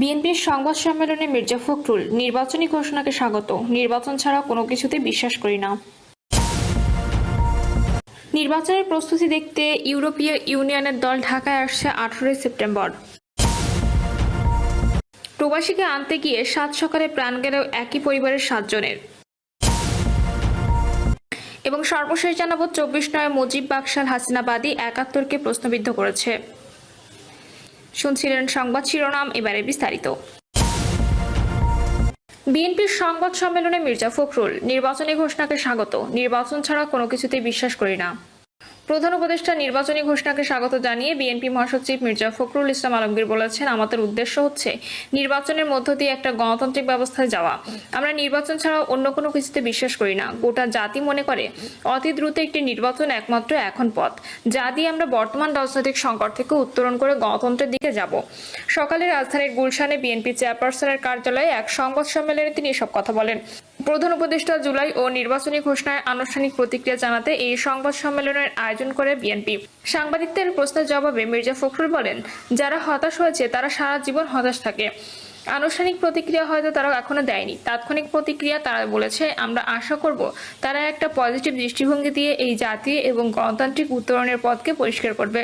বিএনপির সংবাদ সম্মেলনে মির্জা ফখরুল নির্বাচনী ঘোষণাকে স্বাগত। নির্বাচন ছাড়া কোনো কিছুতে বিশ্বাস করি না। নির্বাচনের প্রস্তুতি দেখতে ইউরোপীয় ইউনিয়নের দল ঢাকায় আসছে আঠারোই সেপ্টেম্বর। প্রবাসীকে আনতে গিয়ে সাত সকালে প্রাণ গেলেও একই পরিবারের সাতজনের। এবং সর্বশেষ জানাব, চব্বিশ নয় মুজিব, বাকশাল, হাসিনাবাদী একাত্তরকে প্রশ্নবিদ্ধ করেছে। শুনছিলেন সংবাদ শিরোনাম, এবারে বিস্তারিত। বিএনপির সংবাদ সম্মেলনে মির্জা ফখরুল, নির্বাচনী ঘোষণাকে স্বাগত। নির্বাচন ছাড়া কোনো কিছুতেই বিশ্বাস করি না। প্রধান উপদেষ্টা নির্বাচনী ঘোষণাকে স্বাগত জানিয়ে বিএনপি মহাসচিব মির্জা ফখরুল ইসলাম আলমগীর বলেছেন, আমাদের উদ্দেশ্য হচ্ছে নির্বাচনের মধ্য দিয়ে একটা গণতান্ত্রিক ব্যবস্থায় যাওয়া। আমরা নির্বাচন ছাড়া অন্য কোনো কিছুতে বিশ্বাস করি না। গোটা জাতি মনে করে অতি দ্রুত একটি নির্বাচন একমাত্র এখন পথ। যা দিয়ে আমরা বর্তমান রাজনৈতিক সংকট থেকে উত্তরণ করে গণতন্ত্রের দিকে যাব। সকালে রাজধানীর গুলশানে বিএনপি চেয়ারপারসনের কার্যালয়ে এক সংবাদ সম্মেলনে তিনি এসব কথা বলেন। প্রধান উপদেষ্টা জুলাই ও নির্বাচনী ঘোষণায় আনুষ্ঠানিক প্রতিক্রিয়া জানাতে এই সংবাদ সম্মেলনের আয়োজন করে বিএনপি। সাংবাদিকদের প্রশ্নের জবাবে মির্জা ফখরুল বলেন, যারা হতাশ হয়েছে, তারা সারা জীবন হতাশ থাকে। আনুষ্ঠানিক প্রতিক্রিয়া হয়তো তারা এখনও দেয়নি। তাৎক্ষণিক প্রতিক্রিয়া তারা বলেছে, আমরা আশা করব তারা একটা পজিটিভ দৃষ্টিভঙ্গি দিয়ে এই জাতীয় এবং গণতান্ত্রিক উত্তরণের পথকে পরিষ্কার করবে।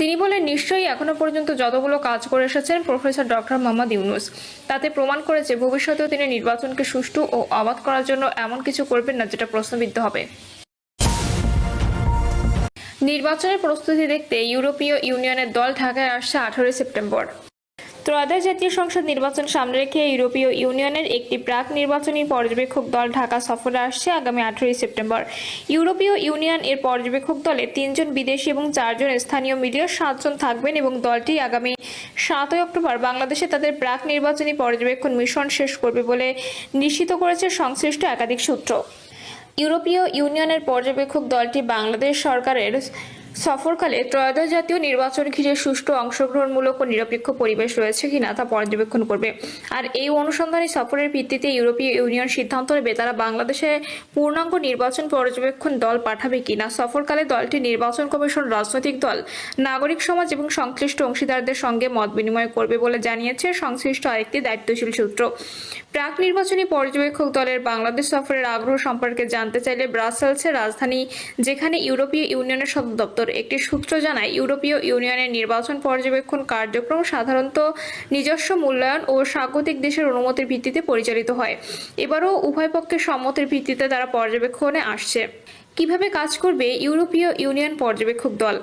তিনি বলেন, নিশ্চয়ই এখনও পর্যন্ত যতগুলো কাজ করে এসেছেন প্রফেসর ডক্টর মোহাম্মদ ইউনুস। তাতে প্রমাণ করেছে ভবিষ্যতেও তিনি নির্বাচনকে সুষ্ঠু ও অবাধ করার জন্য এমন কিছু করবেন না যেটা প্রশ্নবিদ্ধ হবে। নির্বাচনের প্রস্তুতি দেখতে ইউরোপীয় ইউনিয়নের দল ঢাকায় আসছে আঠারোই সেপ্টেম্বর। ত্রয়োদশ জাতীয় সংসদ নির্বাচন সামনে রেখে ইউরোপীয় ইউনিয়নের একটি প্রাক নির্বাচনী পর্যবেক্ষক দল ঢাকা সফরে আসছে আগামী আঠারোই সেপ্টেম্বর। ইউরোপীয় ইউনিয়ন এর পর্যবেক্ষক দলে তিনজন বিদেশি এবং চারজন স্থানীয় মিলিয়ে সাতজন থাকবেন এবং দলটি আগামী সাতই অক্টোবর বাংলাদেশে তাদের প্রাক নির্বাচনী পর্যবেক্ষণ মিশন শেষ করবে বলে নিশ্চিত করেছে সংশ্লিষ্ট একাধিক সূত্র। ইউরোপীয় ইউনিয়নের পর্যবেক্ষক দলটি বাংলাদেশ সরকারের সফরকালে ত্রয়োদশ জাতীয় নির্বাচন ঘিরে সুষ্ঠু অংশগ্রহণমূলক ও নিরপেক্ষ পরিবেশ রয়েছে কিনা তা পর্যবেক্ষণ করবে। আর এই অনুসন্ধানী সফরের ভিত্তিতে ইউরোপীয় ইউনিয়ন সিদ্ধান্ত নেবে তারা বাংলাদেশে পূর্ণাঙ্গ নির্বাচন পর্যবেক্ষণ দল পাঠাবে কিনা। সফরকালে দলটি নির্বাচন কমিশন, রাজনৈতিক দল, নাগরিক সমাজ এবং সংশ্লিষ্ট অংশীদারদের সঙ্গে মত বিনিময় করবে বলে জানিয়েছে সংশ্লিষ্ট আরেকটি দায়িত্বশীল সূত্র। প্রাক নির্বাচনী পর্যবেক্ষক দলের বাংলাদেশ সফরের আগ্রহ সম্পর্কে জানতে চাইলে ব্রাসেলসের রাজধানী, যেখানে ইউরোপীয় ইউনিয়নের সদর দপ্তর, একটি সূত্র জানায় ইউরোপীয় ইউনিয়নের নির্বাচন পর্যবেক্ষণ কার্যক্রম সাধারণত নিজস্ব মূল্যায়ন ও স্বাগতিক দেশের অনুমতির ভিত্তিতে পরিচালিত হয়। এবারও উভয় পক্ষের সম্মতির ভিত্তিতে তারা পর্যবেক্ষণে আসছে। কীভাবে কাজ করবে ইউরোপীয় ইউনিয়ন পর্যবেক্ষক দল?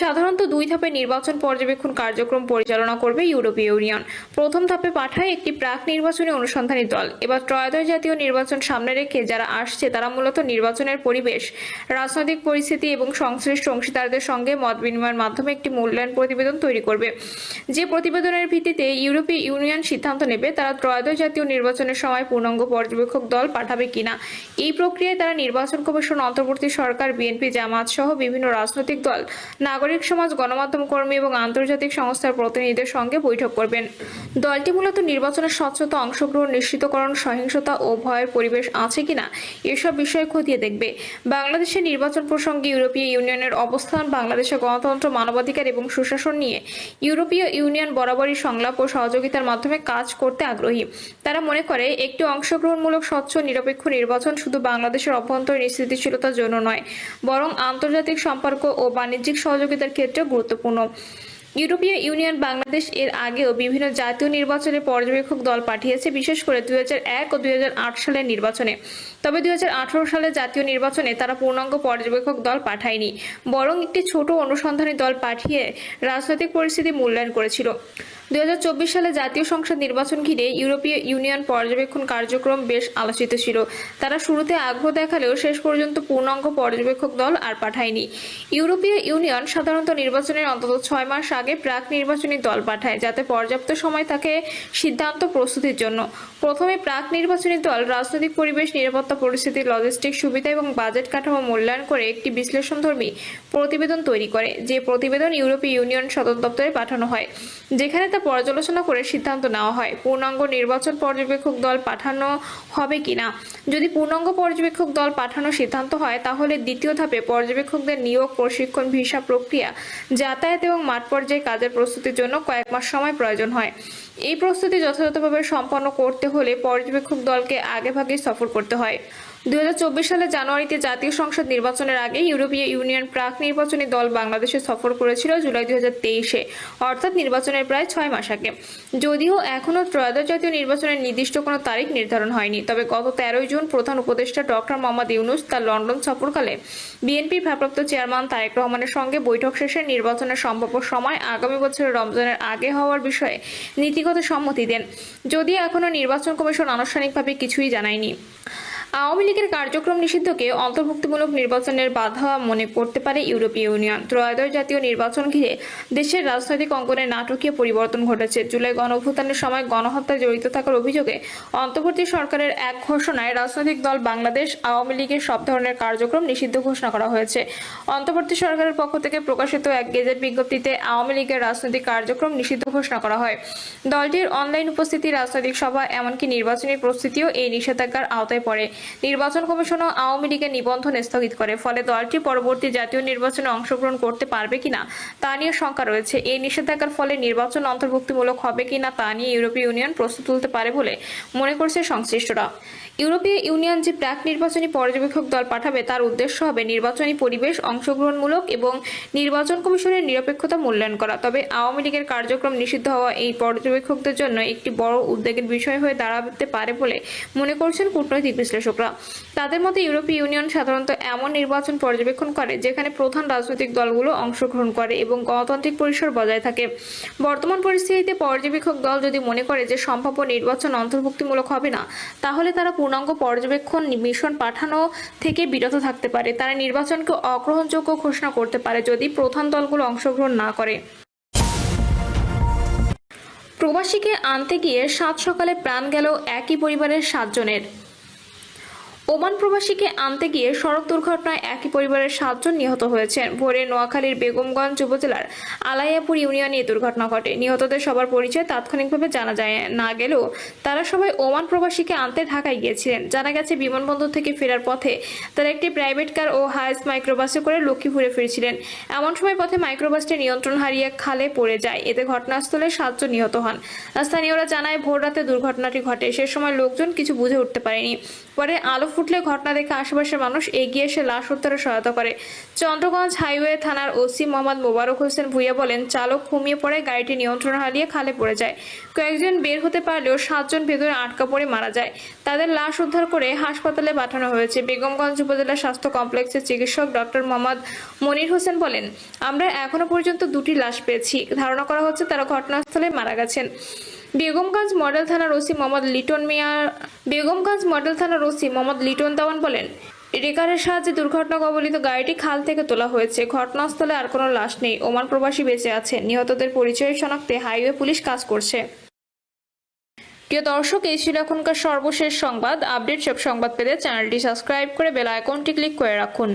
সাধারণত দুই ধাপে নির্বাচন পর্যবেক্ষণ কার্যক্রম পরিচালনা করবে ইউরোপীয় ইউনিয়ন। প্রথম ধাপে পাঠায় একটি প্রাক নির্বাচনী অনুসন্ধানী দল। এবার ত্রয়োদশ জাতীয় নির্বাচন সামনে রেখে যারা আসছে, তারা মূলত নির্বাচনের পরিবেশ, রাজনৈতিক পরিস্থিতি এবং সংশ্লিষ্ট অংশীদারদের সঙ্গে মত বিনিময়ের মাধ্যমে একটি মূল্যায়ন প্রতিবেদন তৈরি করবে। যে প্রতিবেদনের ভিত্তিতে ইউরোপীয় ইউনিয়ন সিদ্ধান্ত নেবে, তারা ত্রয়োদশ জাতীয় নির্বাচনের সময় পূর্ণাঙ্গ পর্যবেক্ষক দল পাঠাবে কিনা? এই প্রক্রিয়ায় তারা নির্বাচন কমিশন অন্তর্বর্তী সরকার, বিএনপি, জামাত সহ বিভিন্ন রাজনৈতিক দল, নাগরিক সমাজ, গণমাধ্যম কর্মী এবং আন্তর্জাতিক সংস্থার প্রতিনিধিদের সঙ্গে বৈঠক করবেন। দলটি মূলত নির্বাচনের স্বচ্ছতা, অংশগ্রহণ, নিশ্চিতকরণ, সহিংসতা ও ভয়ের পরিবেশ আছে কিনা, এসব বিষয় খতিয়ে দেখবে। বাংলাদেশের নির্বাচন প্রসঙ্গে ইউরোপীয় ইউনিয়নের অবস্থান, বাংলাদেশের গণতন্ত্র, মানবাধিকার এবং সুশাসন নিয়ে ইউরোপীয় ইউনিয়ন বরাবরই সংলাপ ও সহযোগিতার মাধ্যমে কাজ করতে আগ্রহী। তারা মনে করে, একটি অংশগ্রহণমূলক, স্বচ্ছ, নিরপেক্ষ নির্বাচন শুধু বাংলাদেশের অভ্যন্তরীণ স্থিতিশীলতার জন্য নয়, বরং আন্তর্জাতিক সম্পর্ক ও বাণিজ্যিক সহযোগিতার ক্ষেত্রে গুরুত্বপূর্ণ। ইউরোপীয় ইউনিয়ন বাংলাদেশ এর আগেও বিভিন্ন জাতীয় নির্বাচনে পর্যবেক্ষক দল পাঠিয়েছে, বিশেষ করে দুই ও দুই হাজার আট সালের নির্বাচনে। তবে দুই সালে জাতীয় নির্বাচনে তারা পূর্ণাঙ্গ পর্যবেক্ষক দল পাঠায়নি, বরং একটি ছোট অনুসন্ধানী দল পাঠিয়ে রাজনৈতিক পরিস্থিতি মূল্যায়ন করেছিল। দু হাজার চব্বিশ সালে জাতীয় সংসদ নির্বাচন ঘিরে ইউরোপীয় ইউনিয়ন পর্যবেক্ষণ কার্যক্রম বেশ আলোচিত ছিল। তারা শুরুতে আগ্রহ দেখালেও শেষ পর্যন্ত পূর্ণাঙ্গ পর্যবেক্ষক দল আর পাঠায়নি। ইউরোপীয় ইউনিয়ন সাধারণত নির্বাচনের অন্তত ছয় মাস আগে প্রাক নির্বাচনী দল পাঠায়, যাতে পর্যাপ্ত সময় থাকে সিদ্ধান্ত প্রস্তুতির জন্য। প্রথমে প্রাক নির্বাচনী দল রাজনৈতিক পরিবেশ, নিরাপত্তা, পরিস্থিতি লজিস্টিক সুবিধা এবং বাজেট কাঠামো মূল্যায়ন করে একটি বিশ্লেষণধর্মী প্রতিবেদন তৈরি করে, যে প্রতিবেদন ইউরোপীয় ইউনিয়ন সদর দপ্তরে পাঠানো হয়, যেখানে তা পর্যালোচনা করে সিদ্ধান্ত নেওয়া হয়, পূর্ণাঙ্গ নির্বাচন পর্যবেক্ষক দল পাঠানো হবে কিনা। যদি পূর্ণাঙ্গ পর্যবেক্ষক দল পাঠানোর সিদ্ধান্ত হয়, তাহলে দ্বিতীয় ধাপে পর্যবেক্ষকদের নিয়োগ, প্রশিক্ষণ, ভিসা প্রক্রিয়া, যাতায়াত এবং মাঠ পর্যায়ে কাজের প্রস্তুতির জন্য কয়েক মাস সময় প্রয়োজন হয়। এই প্রস্তুতি যথাযথভাবে সম্পন্ন করতে হলে পর্যবেক্ষক দলকে আগেভাগেই সফর করতে হয়। দু হাজার চব্বিশ সালে জানুয়ারিতে জাতীয় সংসদ নির্বাচনের আগে ইউরোপীয় ইউনিয়ন প্রাক নির্বাচনী দল বাংলাদেশে সফর করেছিল জুলাই তেইশে, অর্থাৎ নির্বাচনের প্রায় ছয় মাস আগে। যদিও এখনও ত্রয়োদশ জাতীয় নির্বাচনের নির্দিষ্ট কোনো তারিখ নির্ধারণ হয়নি, তবে গত তেরোই জুন প্রধান উপদেষ্টা ডক্টর মোহাম্মদ ইউনুস তার লন্ডন সফরকালে বিএনপির ভারপ্রাপ্ত চেয়ারম্যান তারেক রহমানের সঙ্গে বৈঠক শেষে নির্বাচনের সম্ভাব্য সময় আগামী বছরের রমজানের আগে হওয়ার বিষয়ে নীতিগত সম্মতি দেন। যদিও এখনও নির্বাচন কমিশন আনুষ্ঠানিকভাবে কিছুই জানায়নি। আওয়ামী লীগের কার্যক্রম নিষিদ্ধকে অন্তর্ভুক্তিমূলক নির্বাচনের বাধা মনে করতে পারে ইউরোপীয় ইউনিয়ন। ত্রয়োদশ জাতীয় নির্বাচন ঘিরে দেশের রাজনৈতিক অঙ্গনে নাটকীয় পরিবর্তন ঘটেছে। জুলাই গণঅভ্যুত্থানের সময় গণহত্যায় জড়িত থাকার অভিযোগে অন্তর্বর্তী সরকারের এক ঘোষণায় রাজনৈতিক দল বাংলাদেশ, আওয়ামী লীগের সব ধরনের কার্যক্রম নিষিদ্ধ ঘোষণা করা হয়েছে। অন্তর্বর্তী সরকারের পক্ষ থেকে প্রকাশিত এক গেজেট বিজ্ঞপ্তিতে আওয়ামী লীগের রাজনৈতিক কার্যক্রম নিষিদ্ধ ঘোষণা করা হয়। দলটির অনলাইন উপস্থিতি, রাজনৈতিক সভা, এমনকি নির্বাচনী প্রস্তুতিও এই নিষেধাজ্ঞার আওতায় পড়ে। নির্বাচন কমিশনও আওয়ামী লীগের নিবন্ধন স্থগিত করে, ফলে দলটি পরবর্তী জাতীয় নির্বাচনে অংশগ্রহণ করতে পারবে কিনা তা নিয়ে শঙ্কা রয়েছে। এই নিষেধাজ্ঞার ফলে নির্বাচন অন্তর্ভুক্তিমূলক হবে কিনা তা নিয়ে ইউরোপীয় ইউনিয়ন প্রস্তুত তুলতে পারে বলে মনে করছে সংশ্লিষ্টরা। ইউরোপীয় ইউনিয়ন যে প্রাক নির্বাচনী পর্যবেক্ষক দল পাঠাবে, তার উদ্দেশ্য হবে নির্বাচনী পরিবেশ অংশগ্রহণমূলক এবং নির্বাচন কমিশনের নিরপেক্ষতা মূল্যায়ন করা। তবে আওয়ামী লীগের কার্যক্রম নিষিদ্ধ হওয়া এই পর্যবেক্ষকদের জন্য একটি বড় উদ্বেগের বিষয় হয়ে দাঁড়াতে পারে বলে মনে করছেন কূটনৈতিক বিশ্লেষকরা। তাদের মতে, ইউরোপীয় ইউনিয়ন সাধারণত এমন নির্বাচন পর্যবেক্ষণ করে, যেখানে প্রধান রাজনৈতিক দলগুলো অংশগ্রহণ করে এবং গণতান্ত্রিক পরিসর বজায় থাকে। বর্তমান পরিস্থিতিতে পর্যবেক্ষক দল যদি মনে করে যে সম্ভাব্য নির্বাচন অন্তর্ভুক্তিমূলক হবে না, তাহলে তারা পূর্ণাঙ্গ পর্যবেক্ষণ মিশন পাঠানো থেকে বিরত থাকতে পারে। তারা নির্বাচনকে অগ্রহণযোগ্য ঘোষণা করতে পারে যদি প্রধান দলগুলো অংশগ্রহণ না করে। প্রবাসীকে আনতে গিয়ে সাত সকালে প্রাণ গেল একই পরিবারের সাতজনের। ওমান প্রবাসীকে আনতে গিয়ে সড়ক দুর্ঘটনায় একই পরিবারের সাতজন নিহত হয়েছেন। ভোরে নোয়াখালীর বেগমগঞ্জ উপজেলার আলাইয়াপুর ইউনিয়নে এই দুর্ঘটনা ঘটে। নিহতদের সবার পরিচয় তাৎক্ষণিকভাবে জানা যায় না গেলেও তারা সবাই ওমান প্রবাসীকে আনতে ঢাকায় গিয়েছিলেন। জানা গেছে, বিমানবন্দর থেকে ফেরার পথে তারা একটি প্রাইভেট কার ও হায়েস মাইক্রোবাসে করে লক্ষ্মীপুরে ফিরছিলেন। এমন সময় পথে মাইক্রোবাসটি নিয়ন্ত্রণ হারিয়ে খালে পড়ে যায়। এতে ঘটনাস্থলে সাতজন নিহত হন। স্থানীয়রা জানায় ভোর রাতে দুর্ঘটনাটি ঘটে। সে সময় লোকজন কিছু বুঝে উঠতে পারেনি। পরে আলো ফুটলে ঘটনা দেখে আশেপাশের মানুষ এগিয়ে এসে লাশ উদ্ধারে সহায়তা করে। চন্দ্রগঞ্জ হাইওয়ে থানার ওসি মোহাম্মদ মোবারক হোসেন ভুইয়া বলেন, চালক ঘুমিয়ে পড়ে, গাড়িটি নিয়ন্ত্রণ হারিয়ে খালে পড়ে যায়। কয়েকজন বের হতে পারলেও সাতজন ভেতরে আটকা পড়ে মারা যায়। তাদের লাশ উদ্ধার করে হাসপাতালে পাঠানো হয়েছে। বেগমগঞ্জ উপজেলা স্বাস্থ্য কমপ্লেক্সের চিকিৎসক ডক্টর মোহাম্মদ মনির হোসেন বলেন, আমরা এখনও পর্যন্ত দুটি লাশ পেয়েছি। ধারণা করা হচ্ছে তারা ঘটনাস্থলে মারা গেছেন। বেগমগঞ্জ মডেল থানার ওসি মোহাম্মদ লিটন মিয়া, বেগমগঞ্জ মডেল থানার ওসি মোহাম্মদ লিটন দেওয়ান বলেন, রেকারের সাহায্যে দুর্ঘটনা কবলিত গাড়িটি খাল থেকে তোলা হয়েছে। ঘটনাস্থলে আর কোনো লাশ নেই। ওমান প্রবাসী বেঁচে আছে। নিহতদের পরিচয় শনাক্তে হাইওয়ে পুলিশ কাজ করছে। প্রিয় দর্শক, এই ছিল এখনকার সর্বশেষ সংবাদ। আপডেট সব সংবাদ পেতে চ্যানেলটি সাবস্ক্রাইব করে বেল আইকনটি ক্লিক করে রাখুন।